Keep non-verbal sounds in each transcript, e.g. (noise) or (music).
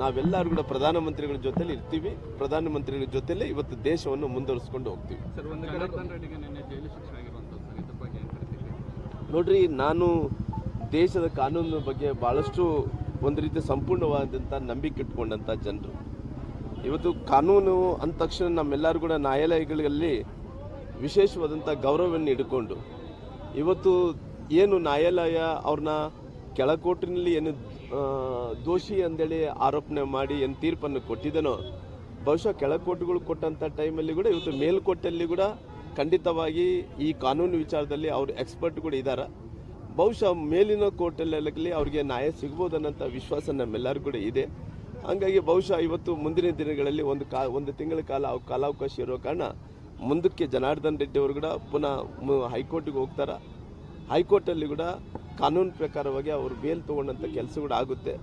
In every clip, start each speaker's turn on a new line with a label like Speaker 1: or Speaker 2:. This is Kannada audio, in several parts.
Speaker 1: ನಾವೆಲ್ಲರೂ ಕೂಡ ಪ್ರಧಾನಮಂತ್ರಿಗಳ ಜೊತೆಲಿ ಇರ್ತೀವಿ. ಪ್ರಧಾನಮಂತ್ರಿಗಳ ಜೊತೆಲೆ ಇವತ್ತು ದೇಶವನ್ನು ಮುಂದುವರಿಸ್ಕೊಂಡು ಹೋಗ್ತೀವಿ. ನೋಡ್ರಿ ನಾನು ದೇಶದ ಕಾನೂನು ಬಗ್ಗೆ ಭಾಳಷ್ಟು ಒಂದು ರೀತಿ ಸಂಪೂರ್ಣವಾದಂಥ ನಂಬಿಕೆ ಇಟ್ಕೊಂಡಂಥ ಜನರು. ಇವತ್ತು ಕಾನೂನು ಅಂದ ತಕ್ಷಣ ನಮ್ಮೆಲ್ಲರೂ ಕೂಡ ನ್ಯಾಯಾಲಯಗಳಲ್ಲಿ ವಿಶೇಷವಾದಂಥ ಗೌರವವನ್ನು ಇಟ್ಕೊಂಡು ಇವತ್ತು ಏನು ನ್ಯಾಯಾಲಯ ಅವ್ರನ್ನ ಕೆಳಕೋಟಿನಲ್ಲಿ ಏನು ದೋಷಿ ಅಂದೇಳಿ ಆರೋಪಣೆ ಮಾಡಿ ಏನು ತೀರ್ಪನ್ನು ಕೊಟ್ಟಿದ್ದನೋ ಬಹುಶಃ ಕೆಳಕೋಟುಗಳು ಕೊಟ್ಟಂಥ ಟೈಮಲ್ಲಿ ಕೂಡ, ಇವತ್ತು ಮೇಲ್ಕೋಟೆಯಲ್ಲಿ ಕೂಡ ಖಂಡಿತವಾಗಿ ಈ ಕಾನೂನು ವಿಚಾರದಲ್ಲಿ ಅವರು ಎಕ್ಸ್ಪರ್ಟ್ ಕೂಡ ಇದ್ದಾರೆ ಬಹುಶಃ ಮೇಲಿನ ಕೋರ್ಟಲ್ಲಿ ಅವರಿಗೆ ನ್ಯಾಯ ಸಿಗ್ಬೋದು ಅನ್ನೋಂಥ ವಿಶ್ವಾಸ ನಮ್ಮೆಲ್ಲರೂ ಕೂಡ ಇದೆ. ಹಾಗಾಗಿ ಬಹುಶಃ ಇವತ್ತು ಮುಂದಿನ ದಿನಗಳಲ್ಲಿ ಒಂದು ಕಾ, ಒಂದು ತಿಂಗಳ ಕಾಲ ಕಾಲಾವಕಾಶ ಇರೋ ಕಾರಣ ಮುಂದಕ್ಕೆ ಜನಾರ್ದನ್ ರೆಡ್ಡಿ ಅವರು ಕೂಡ ಪುನಃ ಹೈಕೋರ್ಟಿಗೆ ಹೋಗ್ತಾರೆ. ಹೈಕೋರ್ಟಲ್ಲಿ ಕೂಡ ಕಾನೂನು ಪ್ರಕಾರವಾಗಿ ಅವರು ಬೇಲ್ ತೊಗೊಂಡಂಥ ಕೆಲಸ ಕೂಡ ಆಗುತ್ತೆ.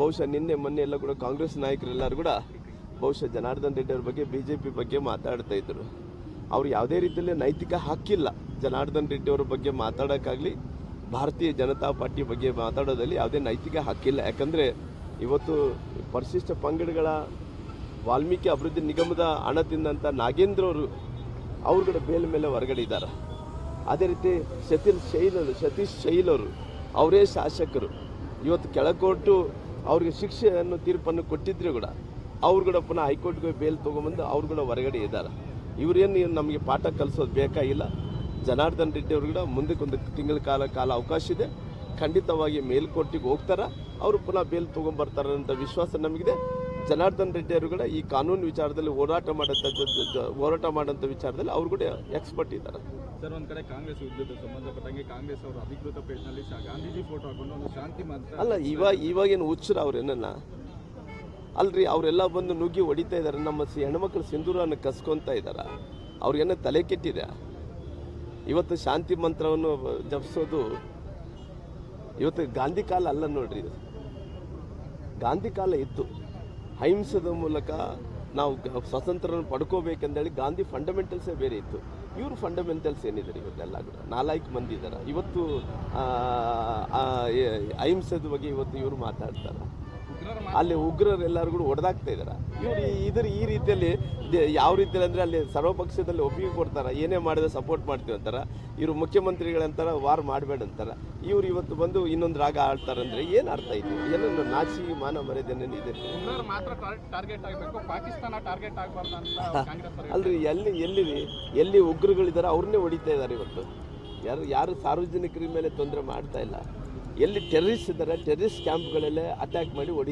Speaker 1: ಬಹುಶಃ ನಿನ್ನೆ, ಮೊನ್ನೆ ಎಲ್ಲ ಕೂಡ ಕಾಂಗ್ರೆಸ್ ನಾಯಕರೆಲ್ಲರೂ ಕೂಡ ಬಹುಶಃ ಜನಾರ್ದನ್ ರೆಡ್ಡಿ ಅವ್ರ ಬಗ್ಗೆ ಬಿ ಜೆ ಪಿ ಬಗ್ಗೆ ಮಾತಾಡ್ತಾ ಇದ್ದರು ಅವ್ರು ಯಾವುದೇ ರೀತಿಯಲ್ಲಿ ನೈತಿಕ ಹಕ್ಕಿಲ್ಲ. ಜನಾರ್ದನ್ ರೆಡ್ಡಿ ಅವರ ಬಗ್ಗೆ ಮಾತಾಡೋಕ್ಕಾಗಲಿ ಭಾರತೀಯ ಜನತಾ ಪಾರ್ಟಿ ಬಗ್ಗೆ ಮಾತಾಡೋದಲ್ಲಿ ಯಾವುದೇ ನೈತಿಕ ಹಕ್ಕಿಲ್ಲ. ಯಾಕಂದರೆ ಇವತ್ತು ಪರಿಶಿಷ್ಟ ಪಂಗಡಗಳ ವಾಲ್ಮೀಕಿ ಅಭಿವೃದ್ಧಿ ನಿಗಮದ ಹಣ ತಿಂದಂಥ ನಾಗೇಂದ್ರ ಅವರು ಅವ್ರಗಡೆ ಬೇಲ್ ಮೇಲೆ ಹೊರಗಡೆ ಇದ್ದಾರೆ. ಅದೇ ರೀತಿ ಸತೀಶ್ ಶೈಲರು ಸತೀಶ್ ಶೈಲರು, ಅವರು ಶಾಸಕರು. ಇವತ್ತು ಕೆಳಕೋರ್ಟು ಅವ್ರಿಗೆ ಶಿಕ್ಷೆಯನ್ನು, ತೀರ್ಪನ್ನು ಕೊಟ್ಟಿದ್ರು ಕೂಡ, ಅವ್ರು ಕೂಡ ಪುನಃ ಹೈಕೋರ್ಟ್ಗೆ ಬೇಲ್ ತೊಗೊಂಬಂದು ಅವ್ರು ಕೂಡ ಹೊರಗಡೆ ಇದ್ದಾರೆ. ಇವರೇನು ನಮಗೆ ಪಾಠ ಕಲಿಸೋದು ಬೇಕಾಗಿಲ್ಲ ಜನಾರ್ದನ್ ರೆಡ್ಡಿ ಅವರು ಕೂಡ ಮುಂದಕ್ಕೆ ಒಂದು ತಿಂಗಳ ಕಾಲ ಕಾಲ ಅವಕಾಶ ಇದೆ. ಖಂಡಿತವಾಗಿ ಮೇಲ್ಕೋರ್ಟಿಗೆ ಹೋಗ್ತಾರೆ? ಅವರು ಪುನಃ ಬೇಲ್ ತೊಗೊಂಬರ್ತಾರೆ ಅಂತ ವಿಶ್ವಾಸ ನಮಗಿದೆ. ಜನಾರ್ದನ್ ರೆಡ್ಡಿ ಅವರು ಕೂಡ ಈ ಕಾನೂನು ವಿಚಾರದಲ್ಲಿ ಹೋರಾಟ ಮಾಡೋಂಥ ಹೋರಾಟ ಮಾಡೋಂಥ ವಿಚಾರದಲ್ಲಿ ಅವರು ಕೂಡ ಎಕ್ಸ್ಪರ್ಟ್ ಇದ್ದಾರೆ.
Speaker 2: ಸರ್, ಒಂದು ಕಡೆ ಕಾಂಗ್ರೆಸ್ ವಿದ್ಯುತ್ ಸಂಬಂಧಪಟ್ಟಂಗೆ ಕಾಂಗ್ರೆಸ್ ಅವರು ಅಧಿಕೃತ ಪೇಜ್ನಲ್ಲಿ ಗಾಂಧೀಜಿ ಫೋಟೋ ಹಾಕೊಂಡು ಒಂದು ಶಾಂತಿ ಮಂತ್ರ
Speaker 1: ಅಲ್ಲ ಇವಾಗ ಇವಾಗೇನು ಹುಚ್ಚರ ಅವ್ರೇನನ್ನ ಅಲ್ರಿ, ಅವರೆಲ್ಲ ಬಂದು ನುಗ್ಗಿ ಹೊಡಿತಾ ಇದ್ದಾರೆ ನಮ್ಮ ಸಿ ಹೆಣ್ಮಕ್ಳು ಸಿಂಧೂರನ್ನು ಕಸ್ಕೊಂತ ಇದ್ದಾರೆ ಅವ್ರಿಗೇನೋ ತಲೆ ಕೆಟ್ಟಿದೆ ಇವತ್ತು ಶಾಂತಿ ಮಂತ್ರವನ್ನು ಜಪಿಸೋದು ಇವತ್ತು ಗಾಂಧಿ ಕಾಲ ಅಲ್ಲ ನೋಡ್ರಿ ಗಾಂಧಿ ಕಾಲ ಇತ್ತು. ಅಹಿಂಸದ ಮೂಲಕ ನಾವು ಸ್ವಾತಂತ್ರ್ಯವನ್ನು ಪಡ್ಕೋಬೇಕಂದೇಳಿ ಗಾಂಧಿ ಫಂಡಮೆಂಟಲ್ಸೇ ಬೇರೆ ಇತ್ತು. ಇವರು ಫಂಡಮೆಂಟಲ್ಸ್ ಏನಿದ್ದಾರೆ ಇವತ್ತೆಲ್ಲ ಕೂಡ. ನಾಲ್ಕು ಮಂದಿ ಇದ್ದಾರೆ ಇವತ್ತು ಅಹಿಂಸದ ಬಗ್ಗೆ ಇವತ್ತು ಇವರು ಮಾತಾಡ್ತಾರೆ. ಅಲ್ಲಿ ಉಗ್ರರು ಎಲ್ಲರೂ ಕೂಡ ಹೊಡೆದಾಗ್ತಾ ಇದ್ದಾರೆ ಇವ್ರು ಇದ್ರ ಈ ರೀತಿಯಲ್ಲಿ ಯಾವ ರೀತಿಯಲ್ಲಿ ಅಂದ್ರೆ ಅಲ್ಲಿ ಸರ್ವಪಕ್ಷದಲ್ಲಿ ಒಪ್ಪಿಗೆ ಕೊಡ್ತಾರೆ. ಏನೇ ಮಾಡಿದ್ರೆ ಸಪೋರ್ಟ್ ಮಾಡ್ತೀವಿ ಅಂತಾರ. ಇವರು ಮುಖ್ಯಮಂತ್ರಿಗಳಂತಾರ ವಾರ್ ಮಾಡಬೇಡ ಅಂತಾರ ಇವ್ರು ಇವತ್ತು ಬಂದು ಇನ್ನೊಂದು ರಾಗ ಆಡ್ತಾರಂದ್ರೆ ಏನು ಅರ್ಥ ಐತಿ ಏನನ್ನು ನಾಚಿ ಮಾನ ಮರ್ಯಾದೆನೇನು ಇದೆ?
Speaker 2: ಉಗ್ರರು ಮಾತ್ರ ಟಾರ್ಗೆಟ್ ಆಗಬೇಕು ಪಾಕಿಸ್ತಾನ ಟಾರ್ಗೆಟ್ ಆಗಬಾರ್ದು ಅಂತ (laughs) ಕಾಂಗ್ರೆಸ್
Speaker 1: ಅಲ್ರಿ ಎಲ್ಲಿ ಎಲ್ಲಿ ಎಲ್ಲಿ ಉಗ್ರಗಳಿದ್ದಾರೆ ಅವ್ರನ್ನೇ ಹೊಡಿತಾ ಇದ್ದಾರೆ ಇವತ್ತು. ಯಾರು ಯಾರು ಸಾರ್ವಜನಿಕರ ಮೇಲೆ ತೊಂದರೆ ಮಾಡ್ತಾ ಇಲ್ಲ. ಎಲ್ಲಿ ಟೆರರಿಸ್ಟ್ ಇದ್ದಾರೆ ಟೆರರಿಸ್ಟ್ ಕ್ಯಾಂಪ್ಗಳಲ್ಲೇ ಅಟ್ಯಾಕ್ ಮಾಡಿ ಹೊಡಿ